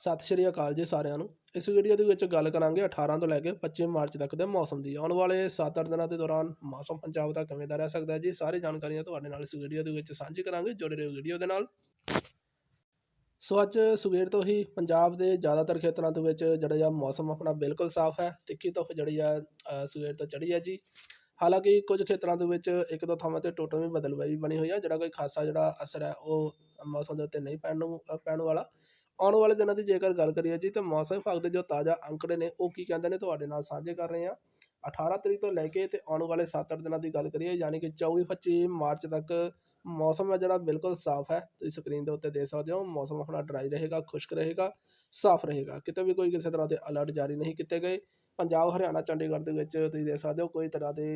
ਸਤਿ ਸ਼੍ਰੀ ਅਕਾਲ ਜੀ ਸਾਰਿਆਂ ਨੂੰ। ਇਸ ਵੀਡੀਓ ਦੇ ਵਿੱਚ ਗੱਲ ਕਰਾਂਗੇ 18 ਤੋਂ ਲੈ ਕੇ 25 ਮਾਰਚ ਤੱਕ ਦੇ ਮੌਸਮ ਦੀ। ਆਉਣ ਵਾਲੇ 7-8 ਦਿਨਾਂ ਦੇ ਦੌਰਾਨ ਮੌਸਮ ਪੰਜਾਬ ਦਾ ਕਿਵੇਂ ਦਾ ਰਹਿ ਸਕਦਾ ਹੈ ਜੀ, ਸਾਰੀ ਜਾਣਕਾਰੀਆਂ ਤੁਹਾਡੇ ਨਾਲ ਇਸ ਵੀਡੀਓ ਦੇ ਵਿੱਚ ਸਾਂਝੀ ਕਰਾਂਗੇ। ਜੁੜੇ ਰਹੋ ਵੀਡੀਓ ਦੇ ਨਾਲ। ਸੋ ਅੱਜ ਸਵੇਰ ਤੋਂ ਹੀ ਪੰਜਾਬ ਦੇ ਜ਼ਿਆਦਾਤਰ ਖੇਤਰਾਂ ਦੇ ਵਿੱਚ ਜਿਹੜਾ ਆ ਮੌਸਮ ਆਪਣਾ ਬਿਲਕੁਲ ਸਾਫ਼ ਹੈ। ਤਿੱਖੀ ਧੁੱਪ ਜਿਹੜੀ ਆ ਸਵੇਰ ਤੋਂ ਚੜੀ ਹੈ ਜੀ। ਹਾਲਾਂਕਿ ਕੁਝ ਖੇਤਰਾਂ ਦੇ ਵਿੱਚ ਇੱਕ ਦੋ ਥਾਵਾਂ ਤੇ ਟੋਟਲ ਵੀ ਬਦਲਵਾਈ ਬਣੀ ਹੋਈ ਹੈ ਜਿਹੜਾ ਕੋਈ ਖਾਸਾ ਜਿਹੜਾ ਅਸਰ ਹੈ ਉਹ ਮੌਸਮ ਦੇ ਉੱਤੇ ਨਹੀਂ ਪੈਣ ਨੂੰ ਪੈਣ ਵਾਲਾ। ਆਉਣ ਵਾਲੇ ਦਿਨਾਂ ਦੀ ਜੇਕਰ ਗੱਲ ਕਰੀਏ ਜੀ, ਤਾਂ ਮੌਸਮ ਵਿਭਾਗ ਦੇ ਜੋ ਤਾਜ਼ਾ ਅੰਕੜੇ ਨੇ, ਉਹ ਕੀ ਕਹਿੰਦੇ ਨੇ, ਤੁਹਾਡੇ ਨਾਲ ਸਾਂਝੇ ਕਰ ਰਹੇ ਹਾਂ। 18 ਤਰੀਕ ਤੋਂ ਲੈ ਕੇ ਤੇ ਆਉਣ ਵਾਲੇ 7-8 ਦਿਨਾਂ ਦੀ ਗੱਲ ਕਰੀਏ, ਯਾਨੀ ਕਿ 24-25 ਮਾਰਚ ਤੱਕ ਮੌਸਮ ਹੈ ਜਿਹੜਾ ਬਿਲਕੁਲ ਸਾਫ਼ ਹੈ, ਤੁਸੀਂ ਸਕਰੀਨ ਦੇ ਉੱਤੇ ਦੇਖ ਸਕਦੇ ਹੋ। ਮੌਸਮ ਆਪਣਾ ਡਰਾਈ ਰਹੇਗਾ, ਖੁਸ਼ਕ ਰਹੇਗਾ, ਸਾਫ਼ ਰਹੇਗਾ। ਕਿਤੇ ਵੀ ਕੋਈ ਕਿਸੇ ਤਰ੍ਹਾਂ ਦੇ ਅਲਰਟ ਜਾਰੀ ਨਹੀਂ ਕੀਤੇ ਗਏ। ਪੰਜਾਬ, ਹਰਿਆਣਾ, ਚੰਡੀਗੜ੍ਹ ਦੇ ਵਿੱਚ ਤੁਸੀਂ ਦੇਖ ਸਕਦੇ ਹੋ, ਕੋਈ ਤਰ੍ਹਾਂ ਦੇ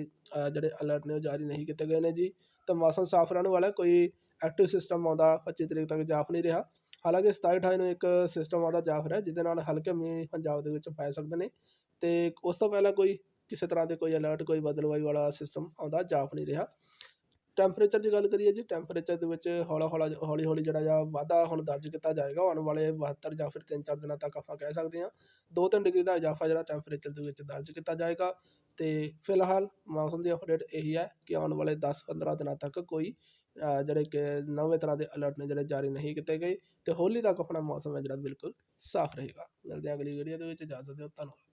ਜਿਹੜੇ ਅਲਰਟ ਨੇ ਉਹ ਜਾਰੀ ਨਹੀਂ ਕੀਤੇ ਗਏ ਨੇ ਜੀ। ਤਾਂ ਮੌਸਮ ਸਾਫ਼ ਰਹਿਣ ਵਾਲਾ ਕੋਈ ਐਕਟਿਵ ਸਿਸਟਮ ਆਉਂਦਾ 25 ਤਰੀਕ ਤੱਕ ਜਾਫ ਨਹੀਂ ਰਿਹਾ। ਹਾਲਾਂਕਿ 27 28 ਨੂੰ ਇੱਕ ਸਿਸਟਮ ਆਉਂਦਾ ਜਾਫ ਰਿਹਾ ਜਿਹਦੇ ਨਾਲ ਹਲਕੇ ਮੀਂਹ ਪੰਜਾਬ ਦੇ ਵਿੱਚ ਪੈ ਸਕਦੇ ਨੇ ਤੇ ਉਸ ਤੋਂ ਪਹਿਲਾਂ ਕੋਈ ਕਿਸੇ ਤਰ੍ਹਾਂ ਦੇ ਕੋਈ ਅਲਰਟ ਕੋਈ ਬਦਲਵਾਈ ਵਾਲਾ ਸਿਸਟਮ ਆਉਂਦਾ ਜਾਫ ਨਹੀਂ ਰਿਹਾ। ਟੈਂਪਰੇਚਰ ਦੀ ਗੱਲ ਕਰੀਏ ਜੀ ਟੈਂਪਰੇਚਰ ਦੇ ਵਿੱਚ ਹੌਲਾ ਹੌਲਾ ਹੌਲੀ ਹੌਲੀ ਜਿਹੜਾ ਜਾਂ ਵਾਧਾ ਹੁਣ ਦਰਜ ਕੀਤਾ ਜਾਏਗਾ, ਆਉਣ ਵਾਲੇ 72 ਜਾਂ ਫਿਰ 3-4 ਦਿਨਾਂ ਤੱਕ ਆਪਾਂ ਕਹਿ ਸਕਦੇ ਹਾਂ। 2-3 ਡਿਗਰੀ ਦਾ ਇਜ਼ਾਫਾ ਜਿਹੜਾ ਟੈਂਪਰੇਚਰ ਦੇ ਵਿੱਚ ਦਰਜ ਕੀਤਾ ਜਾਏਗਾ ਤੇ ਫਿਲਹਾਲ ਮੌਸਮ ਦੀ ਅਪਡੇਟ ਇਹੀ ਹੈ ਕਿ ਆਉਣ ਵਾਲੇ 10-15 ਦਿਨਾਂ ਤੱਕ ਕੋਈ ਜਿਹੜੇ ਕਿ ਨਵੇਂ ਤਰ੍ਹਾਂ ਦੇ ਅਲਰਟ ਨੇ ਜਿਹੜੇ ਜਾਰੀ ਨਹੀਂ ਕੀਤੇ ਗਏ ਅਤੇ ਹੋਲੀ ਤੱਕ ਆਪਣਾ ਮੌਸਮ ਹੈ ਜਿਹੜਾ ਬਿਲਕੁਲ ਸਾਫ਼ ਰਹੇਗਾ। ਮਿਲਦੇ ਹਾਂ ਅਗਲੀ ਵੀਡੀਓ ਦੇ ਵਿੱਚ, ਇਜਾਜ਼ਤ ਦਿਓ, ਧੰਨਵਾਦ।